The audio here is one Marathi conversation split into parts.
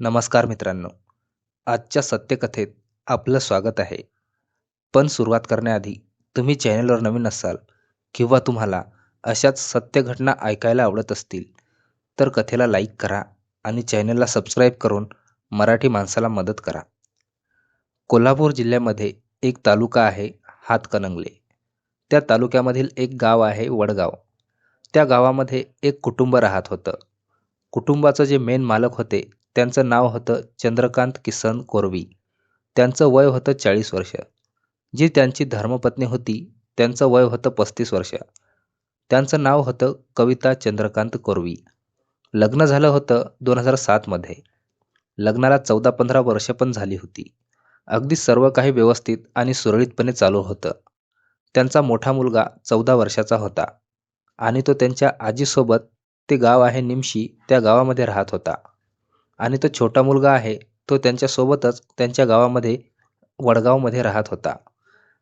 नमस्कार मित्रांनो. आजच्या सत्यकथेत आपलं स्वागत आहे. पण सुरुवात करण्याआधी तुम्ही चॅनलवर नवीन असाल किंवा तुम्हाला अशाच सत्य घटना ऐकायला आवडत असतील तर कथेला लाईक करा आणि चॅनलला सबस्क्राईब करून मराठी माणसाला मदत करा. कोल्हापूर जिल्ह्यामध्ये एक तालुका आहे हातकणंगले. त्या तालुक्यामधील एक गाव आहे वडगाव. त्या गावामध्ये एक कुटुंब राहत होतं. कुटुंबाचं जे मेन मालक होते त्यांचं नाव होतं चंद्रकांत किसन कोरवी. त्यांचं वय होतं चाळीस वर्ष. जी त्यांची धर्मपत्नी होती त्यांचं वय होतं पस्तीस वर्ष. त्यांचं नाव होतं कविता चंद्रकांत कोरवी. लग्न झालं होतं दोन हजार सातमध्ये लग्नाला चौदा पंधरा वर्ष पण झाली होती. अगदी सर्व काही व्यवस्थित आणि सुरळीतपणे चालू होतं. त्यांचा मोठा मुलगा चौदा वर्षाचा होता. आणि तो त्यांच्या आजीसोबत ते गाव आहे निमशी त्या गावामध्ये राहत होता. आणि तो छोटा मुलगा आहे तो त्यांच्यासोबतच त्यांच्या गावामध्ये वडगावमध्ये राहत होता.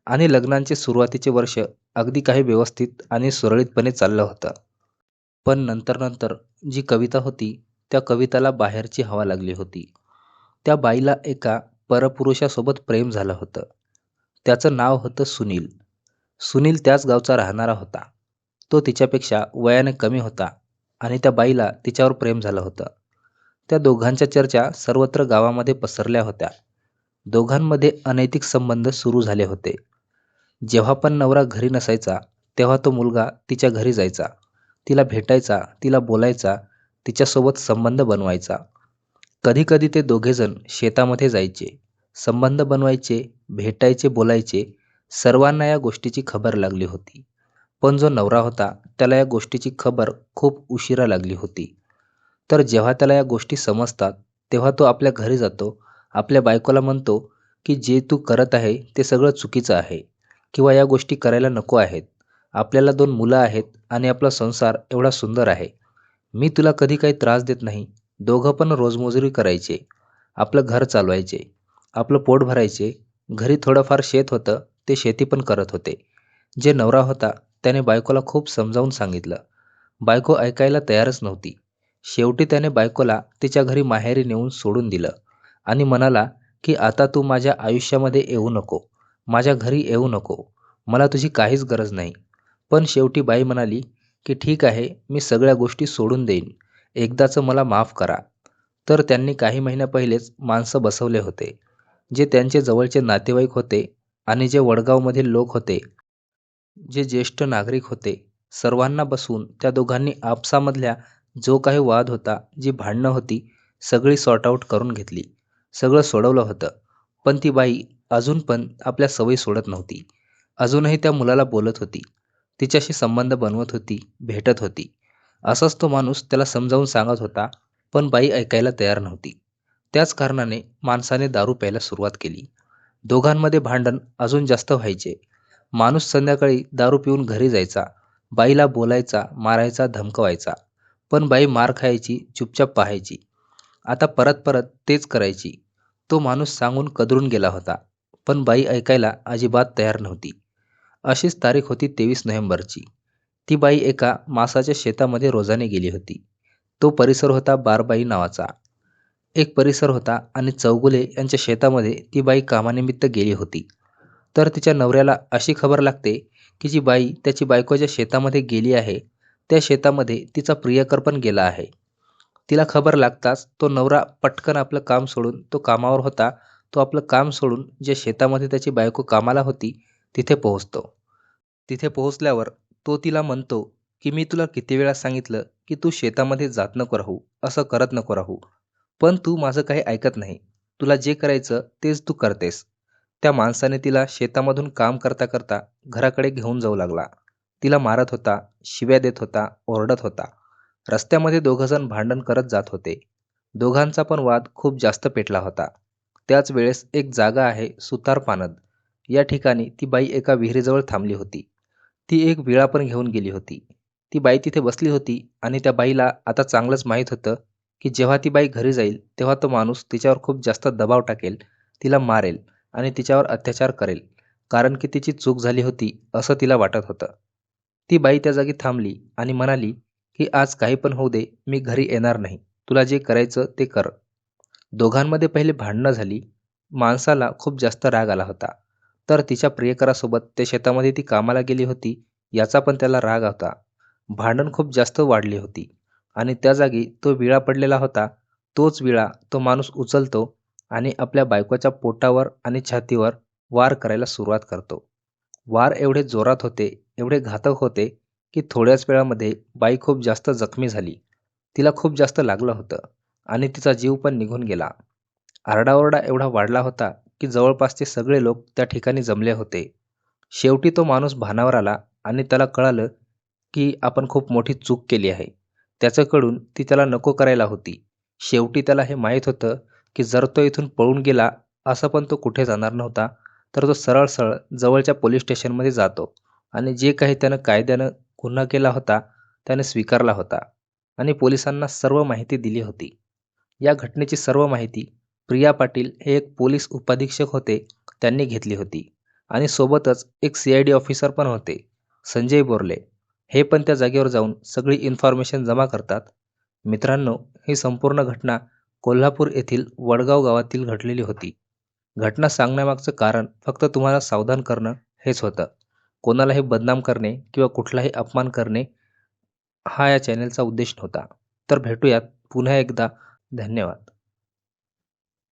आणि लग्नांचे सुरुवातीचे वर्ष अगदी काही व्यवस्थित आणि सुरळीतपणे चाललं होतं. पण नंतर नंतर जी कविता होती त्या कविताला बाहेरची हवा लागली होती. त्या बाईला एका परपुरुषासोबत प्रेम झालं होतं. त्याचं नाव होतं सुनील. सुनील त्याच गावचा राहणारा होता. तो तिच्यापेक्षा वयाने कमी होता आणि त्या बाईला तिच्यावर प्रेम झालं होतं. त्या दोघांच्या चर्चा सर्वत्र गावामध्ये पसरल्या होत्या. दोघांमध्ये अनैतिक संबंध सुरू झाले होते. जेव्हा पण नवरा घरी नसायचा तेव्हा तो मुलगा तिच्या घरी जायचा. तिला भेटायचा तिला बोलायचा तिच्यासोबत संबंध बनवायचा. कधीकधी ते दोघेजण शेतामध्ये जायचे. संबंध बनवायचे भेटायचे बोलायचे सर्वांना या गोष्टीची खबर लागली होती. पण जो नवरा होता त्याला या गोष्टीची खबर खूप उशिरा लागली होती. तर जेव्हा त्याला या गोष्टी समजतात तेव्हा तो आपल्या घरी जातो. आपल्या बायकोला म्हणतो की जे तू करत आहे ते सगळं चुकीचं आहे किंवा या गोष्टी करायला नको आहेत. आपल्याला दोन मुलं आहेत आणि आपला संसार एवढा सुंदर आहे. मी तुला कधी काही त्रास देत नाही. दोघं पण रोजमजुरी करायचे. आपलं घर चालवायचे. आपलं पोट भरायचे. घरी थोडंफार शेत होतं ते शेती पण करत होते. जे नवरा होता त्याने बायकोला खूप समजावून सांगितलं. बायको ऐकायला तयारच नव्हती. शेवटी त्याने बायकोला तिच्या घरी माहेरी नेऊन सोडून दिलं आणि म्हणाला की आता तू माझ्या आयुष्यामध्ये येऊ नको. माझ्या घरी येऊ नको. मला तुझी काहीच गरज नाही. पण शेवटी बाई म्हणाली की ठीक आहे मी सगळ्या गोष्टी सोडून देईन. एकदाचं मला माफ करा. तर त्यांनी काही महिन्या पहिलेच माणसं बसवले होते जे त्यांचे जवळचे नातेवाईक होते आणि जे वडगावमधील लोक होते जे ज्येष्ठ नागरिक होते. सर्वांना बसवून त्या दोघांनी आपसामधल्या जो काही वाद होता जी भांडणं होती सगळी सॉर्ट आऊट करून घेतली. सगळं सोडवलं होतं. पण ती बाई अजून पण आपल्या सवयी सोडत नव्हती. अजूनही त्या मुलाला बोलत होती. तिच्याशी संबंध बनवत होती भेटत होती. असाच तो माणूस त्याला समजावून सांगत होता पण बाई ऐकायला तयार नव्हती. त्याच कारणाने माणसाने दारू प्यायला सुरुवात केली. दोघांमध्ये भांडण अजून जास्त व्हायचे. माणूस संध्याकाळी दारू पिऊन घरी जायचा. बाईला बोलायचा मारायचा धमकवायचा. पण बाई मार खायची चुपचाप पाहायची. आता परत परत तेच करायची. तो माणूस सांगून कदरून गेला होता. पण बाई ऐकायला अजिबात तयार नव्हती. अशीच तारीख होती तेवीस नोव्हेंबरची. ती बाई एका मासाच्या शेतामध्ये रोजाने गेली होती. तो परिसर होता बारबाई नावाचा. एक परिसर होता आणि चौगुले यांच्या शेतामध्ये ती बाई कामानिमित्त गेली होती. तर तिच्या नवऱ्याला अशी खबर लागते की जी बाई त्याची बायकोच्या शेतामध्ये गेली आहे त्या शेतामध्ये तिचा प्रियकर पण गेला आहे. तिला खबर लागताच तो नवरा पटकन आपलं काम सोडून तो कामावर होता. तो आपलं काम सोडून ज्या शेतामध्ये त्याची बायको कामाला होती तिथे पोहोचतो. तिथे पोहोचल्यावर तो तिला म्हणतो की मी तुला किती वेळा सांगितलं की तू शेतामध्ये जात नको राहू असं करत नको राहू. पण तू माझं काही ऐकत नाही. तुला जे करायचं तेच तू करतेस. त्या माणसाने तिला शेतामधून काम करता करता घराकडे घेऊन जाऊ लागला. तिला मारत होता शिव्या देत होता ओरडत होता. रस्त्यामध्ये दोघंजण भांडण करत जात होते. दोघांचा पण वाद खूप जास्त पेटला होता. त्याच वेळेस एक जागा आहे सुतार पानद. या ठिकाणी ती बाई एका विहिरीजवळ थांबली होती. ती एक विळा पण घेऊन गेली होती. ती बाई तिथे बसली होती आणि त्या बाईला आता चांगलंच माहीत होतं की जेव्हा ती बाई घरी जाईल तेव्हा तो माणूस तिच्यावर खूप जास्त दबाव टाकेल तिला मारेल आणि तिच्यावर अत्याचार करेल. कारण की तिची चूक झाली होती असं तिला वाटत होतं. ती बाई त्या जागी थांबली आणि म्हणाली की आज काही पण होऊ दे मी घरी येणार नाही. तुला जे करायचं ते कर. दोघांमध्ये पहिले भांडणं झाली. माणसाला खूप जास्त राग आला होता. तर तिच्या प्रियकरासोबत त्या शेतामध्ये ती कामाला गेली होती याचा पण त्याला राग होता. भांडण खूप जास्त वाढली होती आणि त्या जागी तो विळा पडलेला होता. तोच विळा तो माणूस उचलतो आणि आपल्या बायकोच्या पोटावर आणि छातीवर वार करायला सुरुवात करतो. वार एवढे जोरात होते एवढे घातक होते की थोड्याच वेळामध्ये बाई खूप जास्त जखमी झाली. तिला खूप जास्त लागलं होतं आणि तिचा जीव पण निघून गेला. आरडाओरडा एवढा वाढला होता की जवळपासचे सगळे लोक त्या ठिकाणी जमले होते. शेवटी तो माणूस भानावर आला आणि त्याला कळालं की आपण खूप मोठी चूक केली आहे. त्याच्याकडून ती त्याला नको करायला होती. शेवटी त्याला हे माहीत होतं की जर तो इथून पळून गेला असं पण तो कुठे जाणार नव्हता तर तो सरळ सरळ जवळच्या पोलीस स्टेशनमध्ये जातो आणि जे काही त्यानं कायद्यानं गुन्हा केला होता त्याने स्वीकारला होता आणि पोलिसांना सर्व माहिती दिली होती. या घटनेची सर्व माहिती प्रिया पाटील हे एक पोलीस उपाधीक्षक होते त्यांनी घेतली होती आणि सोबतच एक सी आय डी ऑफिसर पण होते संजय बोरले. हे पण त्या जागेवर जाऊन सगळी इन्फॉर्मेशन जमा करतात. मित्रांनो ही संपूर्ण घटना कोल्हापूर येथील वडगाव गावातील घडलेली होती. घटना सांगण्यामागचं कारण फक्त तुम्हाला सावधान करणं हेच होतं. कोणालाही बदनाम करणे किंवा कुठलाही अपमान करणे हा या चॅनलचा उद्देश नव्हता तर भेटूयात पुन्हा एकदा. धन्यवाद.